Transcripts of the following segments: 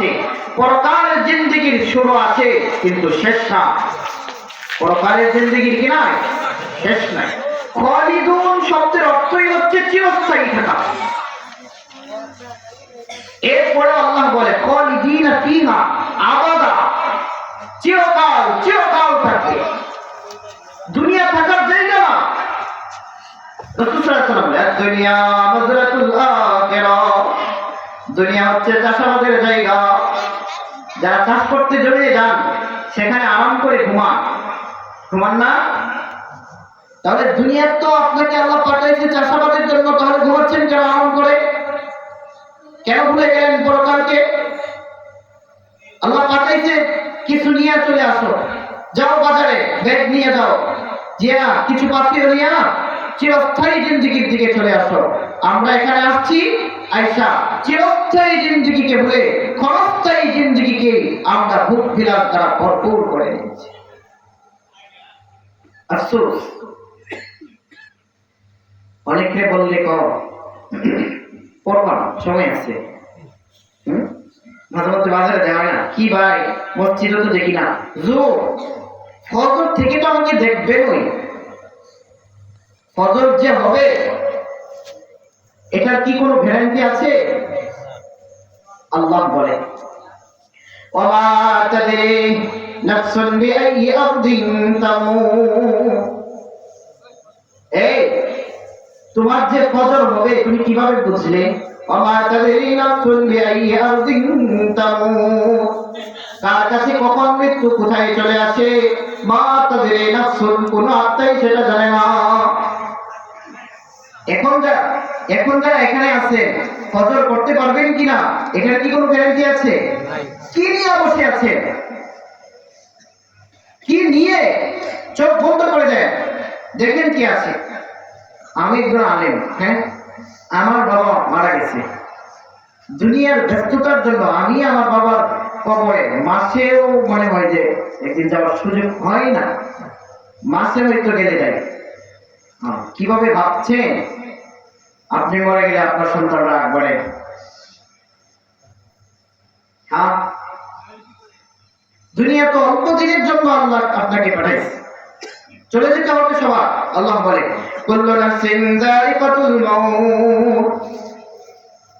আছে। পরকালের জিন্দগির শুরু আছে কিন্তু শেষ না। পরকালের জিন্দগির কি নাই? শেষ নাই। খালিদুন শব্দের অর্থই হচ্ছে চিরস্থায়ী থাকা। এরপরে আল্লাহ বলে খালিদিন ফিহা আবাদা। চিরকাল চিরকাল থাকবে দুনিয়া থাকার জায়গা না। রাসূল সাল্লাল্লাহু আলাইহি ওয়াসাল্লাম বলে, দুনিয়া মাজরাতুল আখিরা দুনিয়া হচ্ছে চাষাবাদের জায়গা। যারা চাষ করতে জড়িয়ে যান, সেখানে আরাম করে ঘুমান। ঘুমান না? তাহলে দুনিয়ার তো আপনাকে আল্লাহ পাঠাইছে চাষাবাদের জন্য, তাহলে ঘুমাচ্ছেন কেন আরাম করে? কেন ভুলে গেলেন পরকালকে? আল্লাহ পাঠাইছে, কিছু নিয়ে চলে আসো। যাও বাজারে, ব্যাগ নিয়ে যাও। জিয়া, কিছু পাত্রীয় নিয়ে চিরস্থায়ী জিন্দিগির দিকে চলে আসো। আমরা এখানে আসছি আয়সা চিরস্থায়ী জিন্দিগিকে ভুলে ক্ষণস্থায়ী জিন্দিগিকে আমরা ভূত বিলাস দ্বারা ভরপুর করে নিয়েছি আফসোস। অনেকে বললে কর পড়বা, সময় আছে। মাঝে মধ্যে বাজারে যাওয়া না? কি ভাই মসজিদে তো দেখি না। জোর। ফজর থেকে তো আমাকে দেখবে ওই কদর যে হবে। এটার কি কোনো গ্যারান্টি আছে? আল্লাহ বলে। তোমার যে কদর হবে, তুমি কীভাবে বুঝলে? ওমা কাছে কখন মৃত্যু কোথায় চলে আসে? মা তাদের কোন আত্মাই সেটা জানে না। এখন যারা এখন যারা এখানে আছে ফজর করতে পারবেন কিনা এখানে কি কোনো গ্যারান্টি আছে? কি নিয়ে বসে আছে কি নিয়ে? চোখ বন্ধ করে দেয় দেখেন কি আছে। আমি একজন আলেম হ্যাঁ? আমার বাবা মারা গেছে। দুনিয়ার ব্যস্ততার জন্য আমি আমার বাবার কবরে মাসেও মনে হয় যে একদিন যাওয়ার সুযোগ হয় না। মাসে হয়তো গেলে যাই হ্যাঁ, কীভাবে ভাবছেন? আপনি মরে গেলে আপনার সন্তানরা একবারে হ্যাঁ? দুনিয়া তো অল্প দিনের জন্য আল্লাহ আপনাকে পাঠাইছে। চলে যেতে হবে সবার, আল্লাহ বলে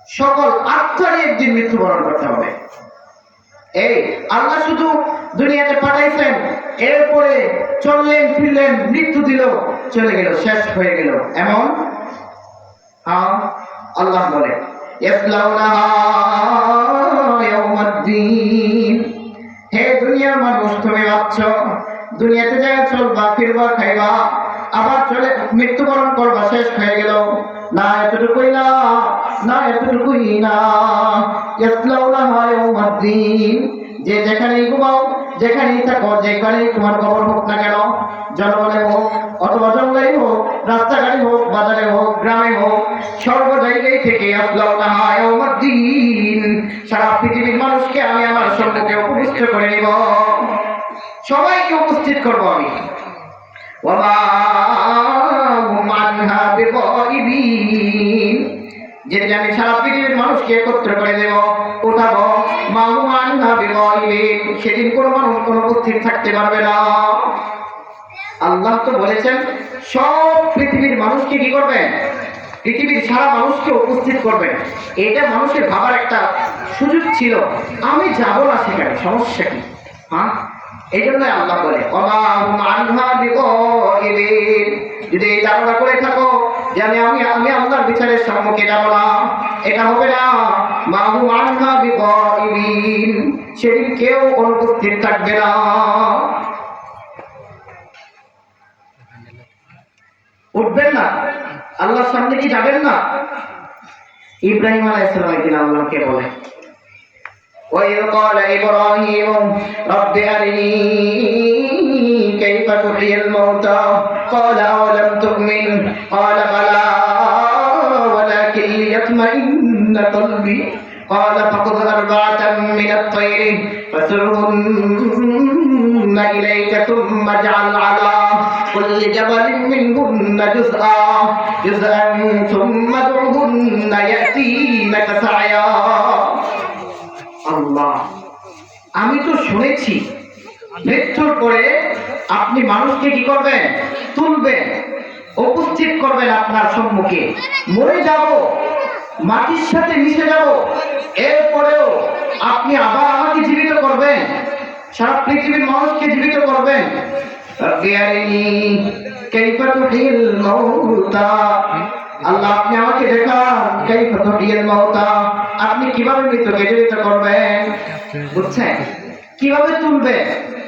সকল আত্মারই একদিন মৃত্যুবরণ করতে হবে। এই আল্লাহ শুধু দুনিয়াতে পাঠাইছেন, এরপরে চললেন, ফিরলেন, মৃত্যু দিল, চলে গেল, শেষ হয়ে গেল। এমন? হ্যাঁ আল্লাহ বলে হে দুনিয়ার মানুষ, তুমি ভাবছ, দুনিয়াতে যায় চলবা, ফিরবা, খাইবা, আবার চলে, মৃত্যুবরণ করবা, শেষ হয়ে গেল। না, এতটুকুই না না, এতটুকুই না। যে যেখানেই ঘুমাও যেখানেই থাকো, যেখানেই তোমার খবর হোক না কেন জনগণে হোক, অথবা জঙ্গলে হোক, রাস্তাঘাটে হোক, বাজারে হোক, গ্রামে হোক, সর্ব জায়গায় থেকে সারা পৃথিবীর মানুষকে আমি আমার সম্মুখে উপবিষ্ট করে নিব। সবাইকে উপস্থিত করব আমি। ওমা আনহা বিগাইবিন যেদিন আমি সারা পৃথিবীর মানুষকে একত্র করে দেব উঠাবো সেদিন কোনো মানুষ কোনো উপস্থিত থাকতে পারবে না। আল্লাহ তো বলেছেন, সব পৃথিবীর মানুষকে কি করবেন? পৃথিবীর সারা মানুষকে উপস্থিত করবেন। এটা মানুষের ভাবার একটা সুযোগ ছিল। আমি যাব না সেখানে, সমস্যা কি? হ্যাঁ? এই জন্য আল্লাহ বলে যদি এই ধারণা করে থাকো যে আমি আমি আমি আল্লাহর বিচারের সম্মুখে যাব না এটা হবে না মাহু আনহা বিগাইবিন সেদিন কেউ অনুপস্থিত থাকবে না উঠবেন না আল্লাহর সামনে কি যাবেন না ইব্রাহিম আলাইহিসসালাম একদিন আল্লাহকে বলে وإذ قال إبراهيم رب أرني كيف تحيي الموتى قال أولم تؤمن قال بلى ولكن ليطمئن قلبي قال فخذ أربعة من الطير فسرهن إليك ثم اجعل على كل جبل منهن جزءا جزءا ثم ادعهن يأتينك سعيا আল্লাহ আমি তো শুনেছি মৃত্যুর পরে আপনি মানুষকে কি করবেন? তুলবেন, উপস্থিত করবেন আপনার সম্মুখে। মরে যাব, মাটির সাথে মিশে যাব। এরপরেও আপনি আবার আমাকে জীবিত করবেন। সারা পৃথিবীর মানুষকে জীবিত করবেন। আল্লাহ, আপনি আমাকে দেখান আপনি কীভাবে মৃত্যুকে জীবিত করবেন? বুঝছেন? কীভাবে তুলবেন?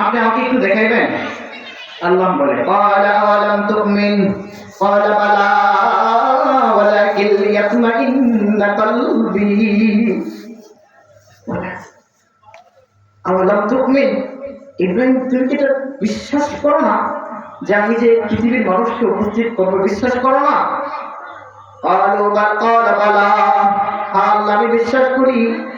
আপনি আমাকে একটু দেখাইবেন? আল্লাহ বলে ক্বালা আলাম তুমিন ক্বালা বালা ওয়ালাকিন ইয়াতমাইন্না কলবি। আলাম তুমিন, ইব্রাহিম, তুমি কি বিশ্বাস করো না যে আমি যে পৃথিবীর মানুষকে উপস্থিত করব? বিশ্বাস করো না? আলো বা কলা আল্লাহ, আমি বিশ্বাস করি।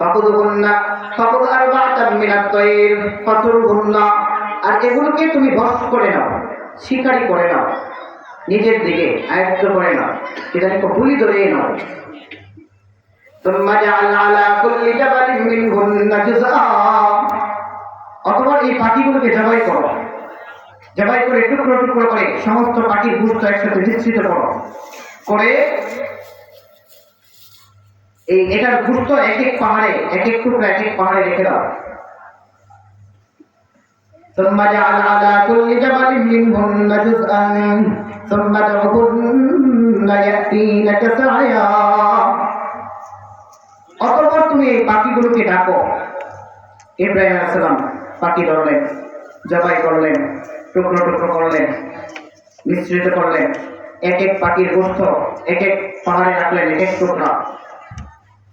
ফাকুরুহুন্ন ফাকুর আরবাতাম মিনাত তায়র ফাকুরুহুন্ন। আর এগুলোকে তুমি ভস করে নাও, শিকারি করে নাও, নিজের দিকে আয়ত্ত করে নাও সেটাকে কবুলি ধরে নাও। তোমরা জাল আলা কুল্লি জাবালিন অথবা এই পাখিগুলোকে জবাই করো। জবাই করে টুকরো টুকরো করে সমস্ত পাখির গুস্ত একসাথে বিস্তৃত করো। করে এই এটার গুরুত্ব এক এক পাহাড়ে এক এক টুকরো এক এক পাহাড়ে রেখে দাও ثم جعل على كل جبل منهن جزءا ثم ادعهن يأتينك سعيا অতঃপর তুমি এই পাখিগুলোকে ডাকো ইব্রাহিম আসসালাম পাখি ধরলেন জবাই করলেন টুকরো টুকরো করলেন মিশ্রিত করলেন এক এক পাখির গোস্ত এক এক পাহাড়ে রাখলেন এক এক টুকরা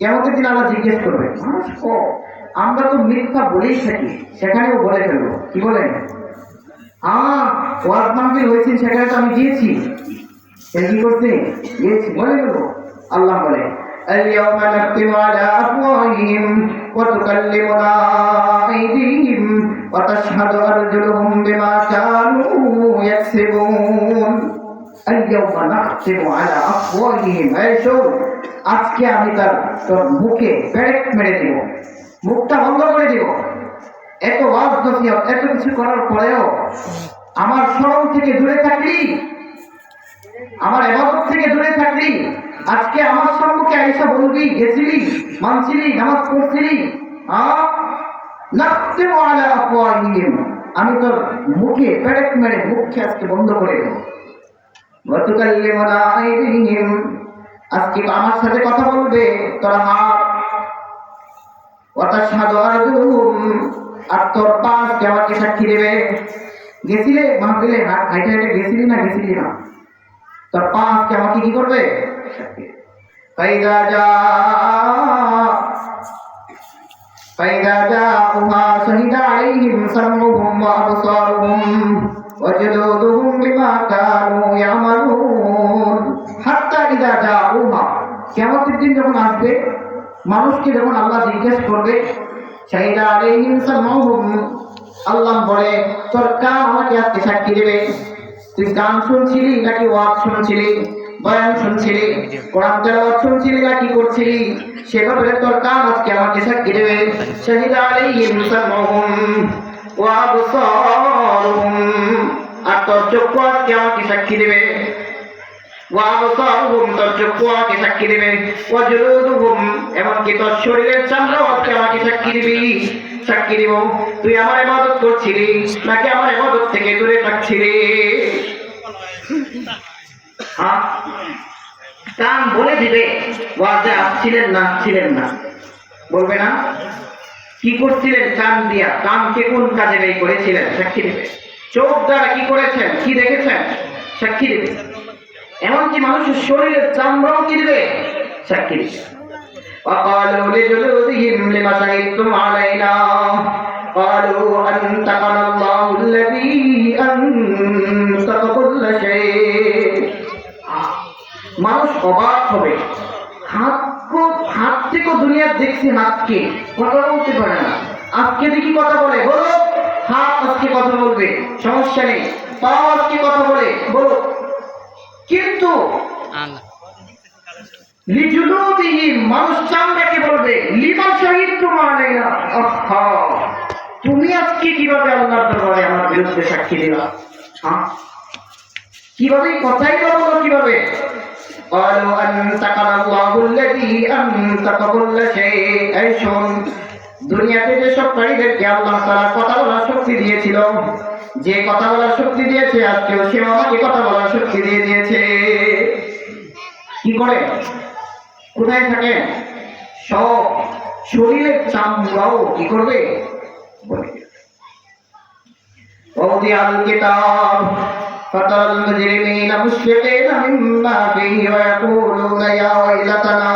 কেমন দিন আল্লাহ জিজ্ঞেস করবে মানুষ ও আমরা তো মিথ্যা বলেই থাকি সেখানেও বলে ফেলবো কি বলেন হ্যাঁ ওয়াজ মাহফিল হয়েছে সেখানে তো আমি গিয়েছি সে কি করছে গিয়েছি বলে ফেলবো আল্লাহ বলে اليوم نختم على أفواههم وتكلمنا أيديهم وتشهد أرجلهم بما كانوا يكسبون আজকে আমি তার তোর মুখে ব্যারেক মেরে দিব। মুখটা বন্ধ করে দিব। এত ওয়াজ এত কিছু করার পরেও আমার স্মরণ থেকে দূরে থাকলি। আমার এবাদত থেকে দূরে থাকলি। আজকে আমার সম্মুখে আইসা বলবি, গেছিলি, মানছিলি, নামাজ পড়ছিলি। আমি তোর মুখে ব্যারেক মেরে মুখকে আজকে বন্ধ করে দেব। আজকে আমার সাথে কথা বলবে, তোর হাত। আর তোর পাশকে আমাকে সাক্ষী দেবে। গেছিলে? মাহফিলে? হাইটে হাইটে গেছিলি না গেছিলি না? তোর পাশকে আমাকে কি করবে? ফাইদা যা ফাইদা যা, উহা শহীদা আলাইহিম সামুহুম ওয়া আবসারুহুম। وجلودهم بما كانوا يعملون حتى إذا جاءوها কেমতের দিন যখন আসবে মানুষকে যখন আল্লাহ জিজ্ঞেস করবে শাহিদা আলাইহিম সামাহুম আল্লাহ বলে তোর কান আমাকে আজকে সাক্ষী দেবে তুই গান শুনছিলি নাকি ওয়াজ শুনছিলি বয়ান শুনছিলি কোরআন তেলাওয়াত শুনছিলি নাকি করছিলি সেভাবে তোর কান আজকে আমাকে সাক্ষী দেবে শাহিদা আলাইহিম সামাহুম ওয়া আবসারুহুম আর তোর সাক্ষী দেবে। সাক্ষী দিবে। তোর শরীরের সাক্ষী দিবি। সাক্ষী তুই আমার নাকি আমার থেকে দূরে থাকছিলি? হ্যাঁ? বলে দিবে, ওয়াজে আসছিলেন না আসছিলেন না। বলবে না? কি করছিলেন কান দিয়া কানকে কোন কাজে ব্যয় করেছিলেন সাক্ষী দিবে চোখ দ্বারা কি করেছেন কি দেখেছেন সাক্ষী দিবে এমনকি মানুষের শরীরের চামড়াও কি দিবে সাক্ষী দিবে وقالوا لجلودهم لم شهدتم علينا قالوا أنطقنا الله الذي أنطق كل شيء মানুষ অবাক হবে হাত খুব হাত থেকেও দুনিয়া দেখছি হাতকে কথা বলতে পারে না। আজকে দেখি কথা বলে বলো হাত আজকে কথা বলবে সমস্যা নেই। পাও আজকে কথা বলে বলো। কিন্তু মানুষ চামড়াকে বলবে লিমা শহীদ তোমার তুমি আজকে কীভাবে আল্লাহর দরবারে আমার বিরুদ্ধে সাক্ষী দিলা? হ্যাঁ? কীভাবে? কথাই বলব কীভাবে? قالوا أنتقنا الله الذي أنتق كل شيء এই শোন দুনিয়াতে যে সব প্রাণীদেরকে আল্লাহ তাআলা কথা বলার শক্তি দিয়েছিল যে কথা বলার শক্তি দিয়েছে আজকেও সে আমাকে কথা বলার শক্তি দিয়ে দিয়েছে কি করে কোথায় থাকে সব শরীরের চামড়াও কি করবে বলে দিবে। ووضع الكتاب فترى المجرمين مشفقين مما فيه ويقولون يا ويلتنا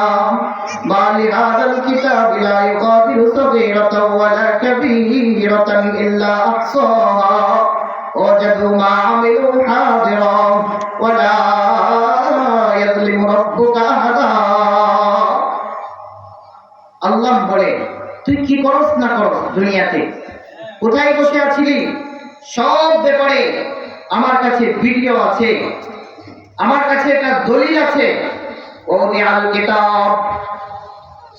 ما لهذا الكتاب لا يغادر صغيرة ولا كبيرة إلا أحصاها وجدوا ما عملوا حاضرا ولا يظلم ربك أحدا আল্লাহ বলে তুই কি করস না করস দুনিয়াতে কোথায় বসে আছিলি সব ব্যাপারে আমার কাছে ভিডিও আছে। আমার কাছে একটা দলিল আছে। ও আল কিতাব।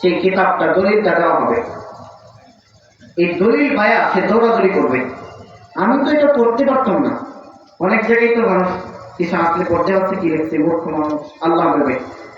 সেই কিতাবটা দলিলটা দেওয়া হবে। এই দলিল ভাইয়া সে দৌড়াদৌড়ি করবে। আমি তো এটা পড়তে পারতাম না। অনেক জায়গায় তো মানুষ কিছু আসলে পড়তে পারছে, কি লিখছে, মূর্খ মানুষ, আল্লাহ বলবে।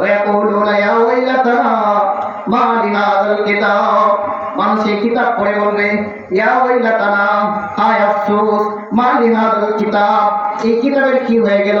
ويقولون يا ويلتنا ما لهذا الكتاب মানুষ এই কিতাব পড়ে বলবে ইয়া ওয়াইলাতানা হায় আফসোস মা লিহাদাল কিতাব এই কিতাবের কি হয়ে গেল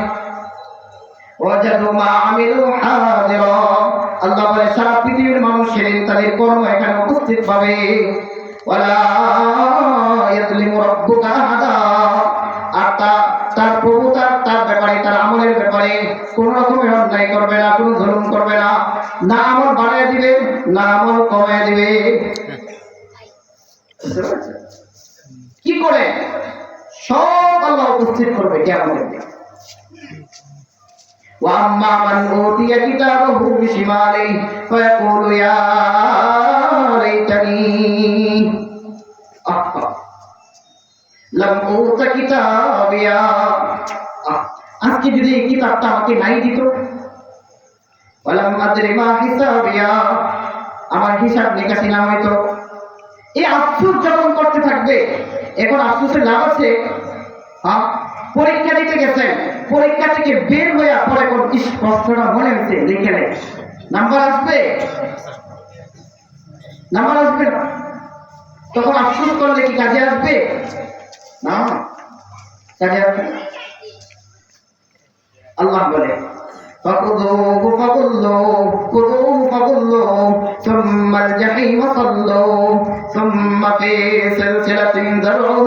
সারা পৃথিবীর মানুষ সেদিন তাদের কর্ম এখানে উপস্থিত পাবে। তার ব্যাপারে, তার আমলের ব্যাপারে রকমের বাড়ায় না আমল কমায় দিবে। কি করে? সব আল্লাহ উপস্থিত করবে কেমন وأما من أوتي كتابه بشماله فيقول يا ليتني أحقا لم أوت كتابيا আহ, আজকে যদি এই কিতাবটা আমাকে নাই দিত বললাম আদরি মা হিসাবিয়া আমার হিসাব নিকাশি না হয়তো এই আফসোস যখন করতে থাকবে এখন আফসোসের লাভ আছে হ্যাঁ পরীক্ষা দিতে গেছেন পরীক্ষা থেকে বের হয়ে পরে কোন ইস প্রশ্নটা মনে হয়েছে লিখে নেই নাম্বার আসবে নাম্বার আসবে না তখন আফসোস করলে কি কাজে আসবে না কাজে আসবে না। আল্লাহ বলে فخذوه فغلوه خذوه فغلوه ثم الجحيم صلوه ثم في سلسلة ذرعها